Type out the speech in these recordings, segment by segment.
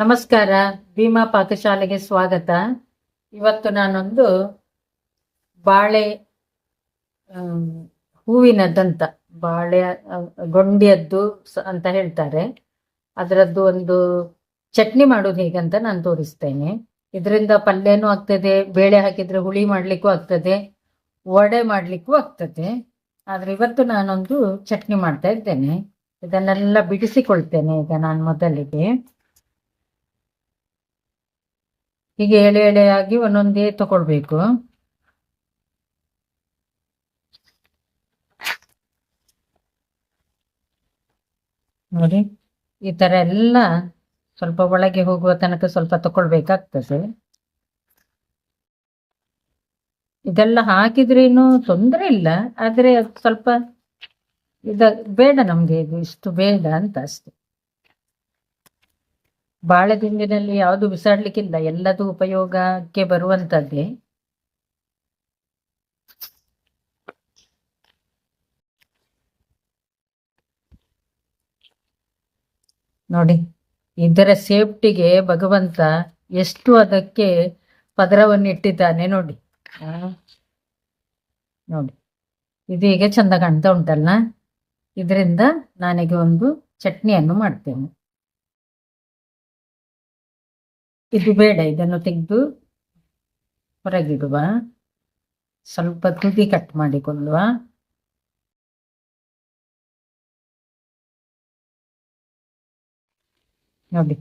ನಮಸ್ಕಾರ. ಭೀಮಾ ಪಾಕಶಾಲೆಗೆ ಸ್ವಾಗತ. ಇವತ್ತು ನಾನೊಂದು ಬಾಳೆ ಹೂವಿನ ದಂತ ಬಾಳೆ, ಗೊಂಡಿಯದ್ದು ಅಂತ ಹೇಳ್ತಾರೆ. ಅದರದ್ದು ಒಂದು ಚಟ್ನಿ ಮಾಡೋದು ಹೇಗಂತ ನಾನು ತೋರಿಸ್ತೇನೆ. ಇದರಿಂದ ಪಲ್ಯನೂ ಆಗ್ತದೆ, ಬೇಳೆ ಹಾಕಿದ್ರೆ ಹುಳಿ ಮಾಡ್ಲಿಕ್ಕೂ ಆಗ್ತದೆ, ವಡೆ ಮಾಡ್ಲಿಕ್ಕೂ ಆಗ್ತದೆ. ಆದರೆ ಇವತ್ತು ನಾನೊಂದು ಚಟ್ನಿ ಮಾಡ್ತಾ ಇದ್ದೇನೆ. ಇದನ್ನೆಲ್ಲ ಬಿಡಿಸಿಕೊಳ್ತೇನೆ ಈಗ ನಾನು ಮೊದಲಿಗೆ. ಹೀಗೆ ಎಳೆ ಎಳೆಯಾಗಿ ಒಂದೊಂದೇ ತಗೊಳ್ಬೇಕು. ನೋಡಿ, ಈ ತರ ಎಲ್ಲ ಸ್ವಲ್ಪ ಒಳಗೆ ಹೋಗುವ ತನಕ ಸ್ವಲ್ಪ ತಕೊಳ್ಬೇಕಾಗ್ತದೆ ಇದೆಲ್ಲ ಹಾಕಿದ್ರೇನು ತೊಂದರೆ ಇಲ್ಲ, ಆದ್ರೆ ಸ್ವಲ್ಪ ಇದ ಬೇಡ ನಮ್ಗೆ, ಇದು ಇಷ್ಟು ಬೇಡ ಅಂತ ಅಷ್ಟೆ. ಬಾಳೆ ದಿಂಡಿನಲ್ಲಿ ಯಾವುದು ಬಿಸಾಡ್ಲಿಕ್ಕಿಲ್ಲ, ಎಲ್ಲದೂ ಉಪಯೋಗಕ್ಕೆ ಬರುವಂತದ್ದೇ. ನೋಡಿ, ಇದರ ಸೇಫ್ಟಿಗೆ ಭಗವಂತ ಎಷ್ಟು ಅದಕ್ಕೆ ಪದರವನ್ನು ಇಟ್ಟಿದ್ದಾನೆ ನೋಡಿ. ನೋಡಿ, ಇದು ಈಗ ಚಂದ ಕಾಣ್ತಾ ಉಂಟಲ್ಲ? ಇದರಿಂದ ನನಗೆ ಒಂದು ಚಟ್ನಿಯನ್ನು ಮಾಡ್ತೇನೆ. ಇದು ಬೇಡ, ಇದನ್ನು ತೆಗೆದು ಹೊರಗಿಡುವ. ಸ್ವಲ್ಪ ತುದಿ ಕಟ್ ಮಾಡಿಕೊಳ್ಳುವ. ನೋಡಿ.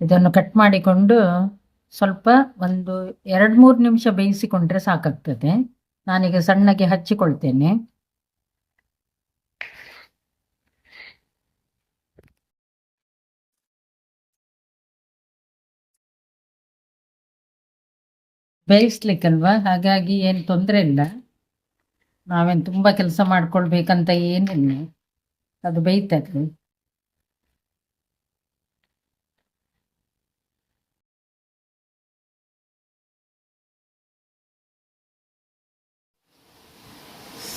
ಇದನ್ನು ಕಟ್ ಮಾಡಿಕೊಂಡು ಸ್ವಲ್ಪ ಒಂದು ಎರಡು ಮೂರು ನಿಮಿಷ ಬೇಯಿಸಿಕೊಂಡ್ರೆ ಸಾಕಾಗ್ತದೆ. ನಾನೀಗ ಸಣ್ಣಗೆ ಹಚ್ಚಿಕೊಳ್ತೇನೆ. ಬೇಯಿಸ್ಲಿಕ್ಕಲ್ವಾ? ಹಾಗಾಗಿ ಏನು ತೊಂದರೆ ಇಲ್ಲ. ನಾವೇನು ತುಂಬ ಕೆಲಸ ಮಾಡ್ಕೊಳ್ಬೇಕಂತ ಏನಿಲ್ಲ. ಅದು ಬೇಯ್ತದೆ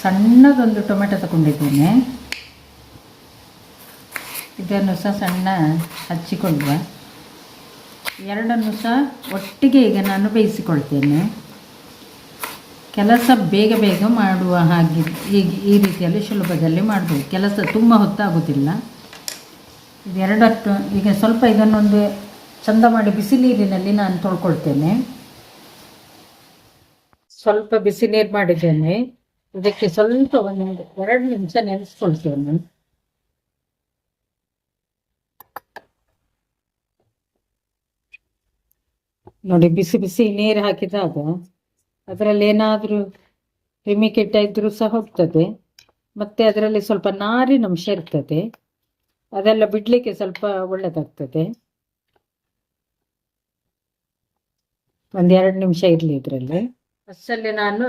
ಸಣ್ಣದೊಂದು ಟೊಮೆಟೊ ತಗೊಂಡಿದ್ದೇನೆ. ಇದನ್ನು ಸಹ ಸಣ್ಣ ಹಚ್ಚಿಕೊಳ್ಳುವ. ಎರಡನ್ನು ಸಹ ಒಟ್ಟಿಗೆ ಈಗ ನಾನು ಬೇಯಿಸಿಕೊಳ್ತೇನೆ. ಕೆಲಸ ಬೇಗ ಬೇಗ ಮಾಡುವ ಹಾಗೆ ಈಗ ಈ ರೀತಿಯಲ್ಲಿ ಸುಲಭದಲ್ಲಿ ಮಾಡ್ಬೋದು. ಕೆಲಸ ತುಂಬ ಹೊತ್ತಾಗೋದಿಲ್ಲ. ಇದೆರಡಟ್ಟು ಈಗ ಸ್ವಲ್ಪ ಇದನ್ನೊಂದು ಚಂದ ಮಾಡಿ ಬಿಸಿ ನೀರಿನಲ್ಲಿ ನಾನು ತೊಳ್ಕೊಳ್ತೇನೆ. ಸ್ವಲ್ಪ ಬಿಸಿ ನೀರು ಮಾಡಿದ್ದೇನೆ. ಇದಕ್ಕೆ ಸ್ವಲ್ಪ ಒಂದು ಎರಡು ನಿಮಿಷ ನೆನೆಸ್ಕೊಳ್ತೇನೆ. ನೋಡಿ ಬಿಸಿ ಬಿಸಿ ನೀರು ಹಾಕಿದಾಗ ಅದರಲ್ಲಿ ಏನಾದರೂ ಕ್ರಿಮಿಕೀಟ ಇದ್ರೂ ಸಹ ಹೋಗ್ತದೆ. ಮತ್ತೆ ಅದರಲ್ಲಿ ಸ್ವಲ್ಪ ನಾರಿನ ಅಂಶ ಇರ್ತದೆ. ಅದೆಲ್ಲ ಬಿಡ್ಲಿಕ್ಕೆ ಸ್ವಲ್ಪ ಒಳ್ಳೆದಾಗ್ತದೆ. ಒಂದೆರಡು ನಿಮಿಷ ಇರಲಿ ಇದರಲ್ಲಿ. ಫಸ್ಟಲ್ಲಿ ನಾನು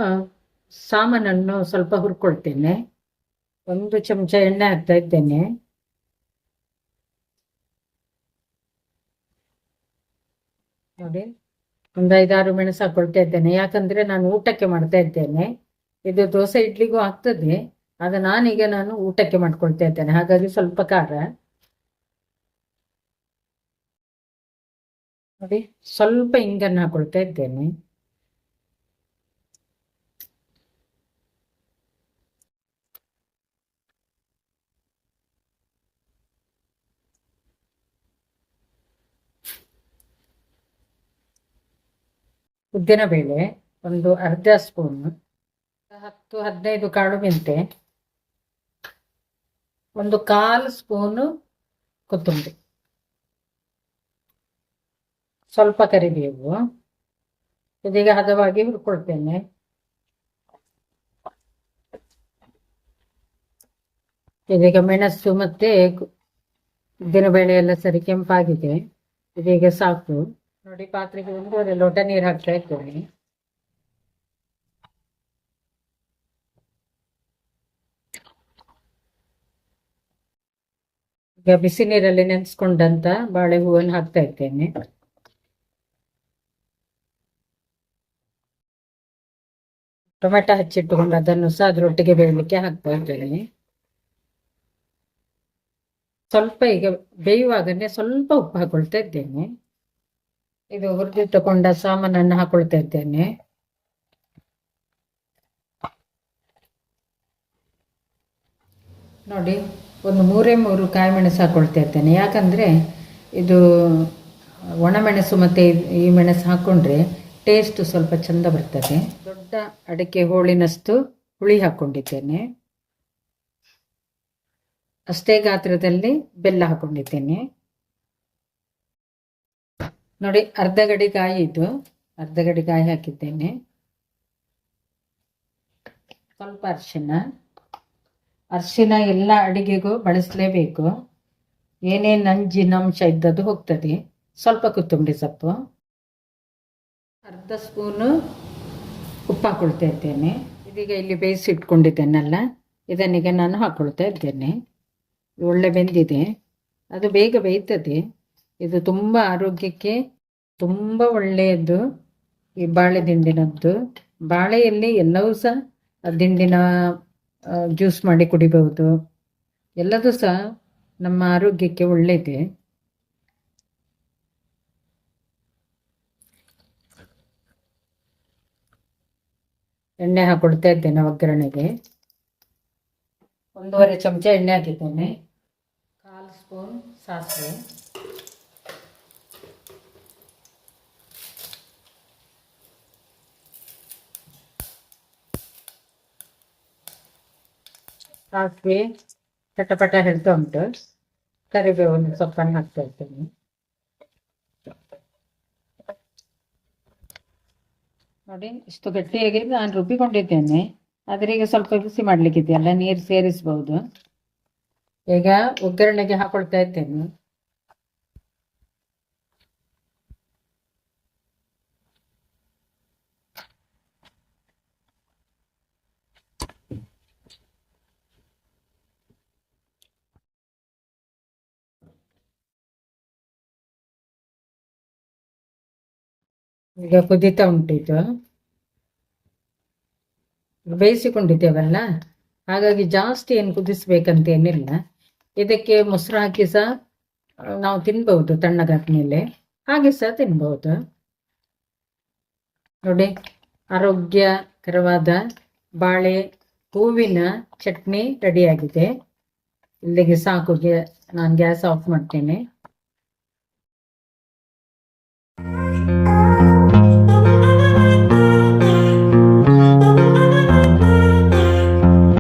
ಸಾಮಾನನ್ನು ಸ್ವಲ್ಪ ಹುರ್ಕೊಳ್ತೇನೆ. ಒಂದು ಚಮಚ ಎಣ್ಣೆ ಹಾಕ್ತಾ ಇದ್ದೇನೆ. ನೋಡಿ. ಒಂದು ಐದಾರು ಮೆಣಸು ಹಾಕೊಳ್ತಾ ಇದ್ದೇನೆ. ಯಾಕಂದ್ರೆ ನಾನು ಊಟಕ್ಕೆ ಮಾಡ್ತಾ ಇದ್ದೇನೆ. ಇದು ದೋಸೆ ಇಡ್ಲಿಗೂ ಆಗ್ತದೆ. ಆಗ ನಾನೀಗ ನಾನು ಊಟಕ್ಕೆ ಮಾಡ್ಕೊಳ್ತಾ ಇದ್ದೇನೆ. ಹಾಗಾಗಿ ಸ್ವಲ್ಪ ಖಾರ. ನೋಡಿ, ಸ್ವಲ್ಪ ಇಂಗನ್ನು ಹಾಕೊಳ್ತಾ ಇದ್ದೇನೆ. ಉದ್ದಿನ ಬೇಳೆ, ಒಂದು ಅರ್ಧ ಸ್ಪೂನ್, ಹತ್ತು, ಹದಿನೈದು ಕಾಳು ಮೆಂತೆ, ಒಂದು ಕಾಲು ಸ್ಪೂನು ಕೊತ್ತಂಬರಿ. ಸ್ವಲ್ಪ ಕರಿಬೇವು. ಇದೀಗ ಹದವಾಗಿ ಹುರ್ಕೊಳ್ತೇನೆ. ಇದೀಗ ಮೆಣಸು ಮತ್ತೆ ಉದ್ದಿನ ಬೇಳೆ ಎಲ್ಲ ಸರಿ ಕೆಂಪಾಗಿದೆ. ಇದೀಗ ಸಾಕು. ನೋಡಿ, ಪಾತ್ರೆಗೆ ಒಂದೂವರೆ ಲೋಟ ನೀರು ಹಾಕ್ತಾ ಇದ್ದೇನೆ ಈಗ ಬಿಸಿ ನೀರಲ್ಲಿ ನೆನೆಸ್ಕೊಂಡಂತ ಬಾಳೆ ಹೂವನ್ನು ಹಾಕ್ತಾ ಇದ್ದೇನೆ ಟೊಮೆಟೊ ಹಚ್ಚಿಟ್ಟುಕೊಂಡು ಅದನ್ನು ಸಹ ಅದರೊಟ್ಟಿಗೆ ಬೇಯಲಿಕ್ಕೆ ಹಾಕ್ತಾ ಇದ್ದೇನೆ. ಸ್ವಲ್ಪ ಈಗ ಬೇಯುವಾಗನೇ ಸ್ವಲ್ಪ ಉಪ್ಪು ಹಾಕೊಳ್ತಾ ಇದ್ದೇನೆ. ಇದು ಹುರಿದಿಟ್ಟುಕೊಂಡ ಸಾಮಾನನ್ನು ಹಾಕೊಳ್ತಾ ಇದ್ದೇನೆ. ನೋಡಿ, ಒಂದು ಮೂರೇ ಮೂರು ಕಾಯಿ ಮೆಣಸು ಹಾಕೊಳ್ತಾ ಇದ್ದೇನೆ. ಯಾಕಂದರೆ ಇದು ಒಣಮೆಣಸು ಮತ್ತು ಈ ಮೆಣಸು ಹಾಕ್ಕೊಂಡ್ರೆ ಟೇಸ್ಟ್ ಸ್ವಲ್ಪ ಚಂದ ಬರ್ತದೆ. ದೊಡ್ಡ ಅಡಿಕೆ ಹೋಳಿನಷ್ಟು ಹುಳಿ ಹಾಕ್ಕೊಂಡಿದ್ದೇನೆ ಅಷ್ಟೇ ಗಾತ್ರದಲ್ಲಿ ಬೆಲ್ಲ ಹಾಕೊಂಡಿದ್ದೇನೆ. ನೋಡಿ, ಅರ್ಧ ಗಡಿ ಕಾಯಿ ಇದು. ಅರ್ಧ ಗಡಿ ಕಾಯಿ ಹಾಕಿದ್ದೇನೆ. ಸ್ವಲ್ಪ ಅರಿಶಿನ. ಅರಿಶಿನ ಎಲ್ಲ ಅಡಿಗೆಗೂ ಬಳಸಲೇಬೇಕು. ಏನೇನು ನಂಜಿನಂಶ ಇದ್ದದ್ದು ಹೋಗ್ತದೆ. ಸ್ವಲ್ಪ ಕೊತ್ತಂಬರಿ ಸೊಪ್ಪು. ಅರ್ಧ ಸ್ಪೂನು ಉಪ್ಪು ಹಾಕೊಳ್ತಾ ಇದ್ದೇನೆ. ಇದೀಗ ಇಲ್ಲಿ ಬೇಯಿಸಿ ಇಟ್ಕೊಂಡಿದ್ದೇನಲ್ಲ, ಇದನ್ನೀಗ ನಾನು ಹಾಕ್ಕೊಳ್ತಾ ಇದ್ದೇನೆ. ಒಳ್ಳೆ ಬೆಂದಿದೆ. ಅದು ಬೇಗ ಬೇಯ್ತದೆ. ಇದು ತುಂಬ ಆರೋಗ್ಯಕ್ಕೆ ತುಂಬ ಒಳ್ಳೆಯದು. ಈ ಬಾಳೆ ದಿಂಡಿನದ್ದು. ಬಾಳೆಯಲ್ಲಿ ಎಲ್ಲವೂ ಸಹ ದಿಂಡಿನ ಜ್ಯೂಸ್ ಮಾಡಿ ಕುಡಿಬಹುದು. ಎಲ್ಲದೂ ಸಹ ನಮ್ಮ ಆರೋಗ್ಯಕ್ಕೆ ಒಳ್ಳೆಯದೆ. ಎಣ್ಣೆ ಹಾಕೊಡ್ತಾ ಇದ್ದೇನೆ ಒಗ್ಗರಣೆಗೆ. ಒಂದೂವರೆ ಚಮಚ ಎಣ್ಣೆ ಹಾಕಿದ್ದೇನೆ. ಕಾಲು ಸ್ಪೂನ್ ಸಾಸಿವೆ. ಸಾಸಿವೆ ಚಟಪಟ ಹೇಳ್ತಾ ಉಂಟು. ಕರಿಬೇವನ್ನು ಸೊಪ್ಪನ್ನು ಹಾಕ್ತಾ ಇರ್ತೇನೆ. ನೋಡಿ, ಇಷ್ಟು ಗಟ್ಟಿಯಾಗಿ ನಾನು ರುಬ್ಬಿಕೊಂಡಿದ್ದೇನೆ. ಆದರೆ ಈಗ ಸ್ವಲ್ಪ ಬಿಸಿ ಮಾಡ್ಲಿಕ್ಕಿದೆಯಲ್ಲ ನೀರು ಸೇರಿಸಬಹುದು ಈಗ ಒಗ್ಗರಣೆಗೆ ಹಾಕೊಳ್ತಾ ಇದ್ದೇನೆ ಈಗ ಕುದೀತಾ ಉಂಟು ಇದು ಬೇಯಿಸಿಕೊಂಡಿದ್ದೇವಲ್ಲ? ಹಾಗಾಗಿ ಜಾಸ್ತಿ ಏನು ಕುದಿಸ್ಬೇಕಂತ ಏನಿಲ್ಲ ಇದಕ್ಕೆ ಮೊಸರು ಹಾಕಿ ಸಹ ನಾವು ತಿನ್ಬಹುದು ತಣ್ಣಗಾದ್ಮೇಲೆ ಹಾಗೆ ಸಹ ತಿನ್ಬಹುದು. ನೋಡಿ, ಆರೋಗ್ಯಕರವಾದ ಬಾಳೆ ಹೂವಿನ ಚಟ್ನಿ ರೆಡಿಯಾಗಿದೆ. ಇಲ್ಲಿಗೆ ಸಾಕು ನಾನು ಗ್ಯಾಸ್ ಆಫ್ ಮಾಡ್ತೇನೆ.